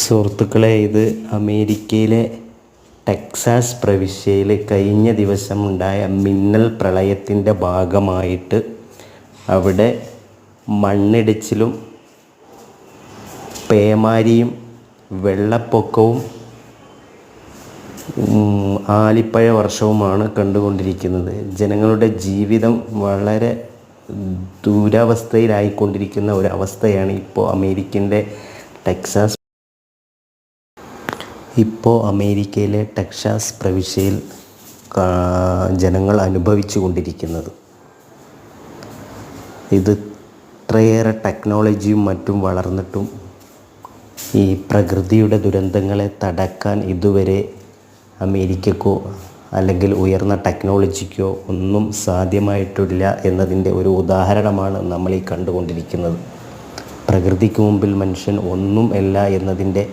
സുഹൃത്തുക്കളെ ഇത് അമേരിക്കയിലെ ടെക്സാസ് പ്രവിശ്യയിൽ കഴിഞ്ഞ ദിവസമുണ്ടായ മിന്നൽ പ്രളയത്തിന്റെ ഭാഗമായിട്ട് അവിടെ മണ്ണിടിച്ചിലും പേമാരിയും വെള്ളപ്പൊക്കവും ആലിപ്പഴ വർഷവുമാണ് കണ്ടുകൊണ്ടിരിക്കുന്നത്. ജനങ്ങളുടെ ജീവിതം വളരെ ദുരവസ്ഥയിലായിക്കൊണ്ടിരിക്കുന്ന ഒരവസ്ഥയാണ് ഇപ്പോൾ അമേരിക്കന്റെ ടെക്സാസ് ഇപ്പോൾ അമേരിക്കയിലെ ടെക്സാസ് പ്രവിശ്യയിൽ ജനങ്ങൾ അനുഭവിച്ചു കൊണ്ടിരിക്കുന്നത് ഇത് ഇത്രയേറെ ടെക്നോളജിയും മറ്റും വളർന്നിട്ടും ഈ പ്രകൃതിയുടെ ദുരന്തങ്ങളെ തടക്കാൻ ഇതുവരെ അമേരിക്കക്കോ അല്ലെങ്കിൽ ഉയർന്ന ടെക്നോളജിക്കോ ഒന്നും സാധ്യമായിട്ടില്ല എന്നതിന്റെ ഒരു ഉദാഹരണമാണ് നമ്മൾ ഈ കണ്ടുകൊണ്ടിരിക്കുന്നത്. പ്രകൃതിക്ക് മുമ്പിൽ മനുഷ്യൻ ഒന്നും അല്ല എന്നതിന്റെ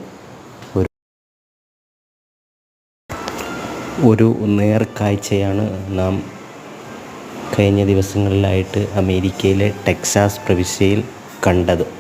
ഒരു നേർക്കാഴ്ചയാണ് നാം കഴിഞ്ഞ ദിവസങ്ങളിലായിട്ട് അമേരിക്കയിലെ ടെക്സാസ് പ്രവിശ്യയിൽ കണ്ടത്.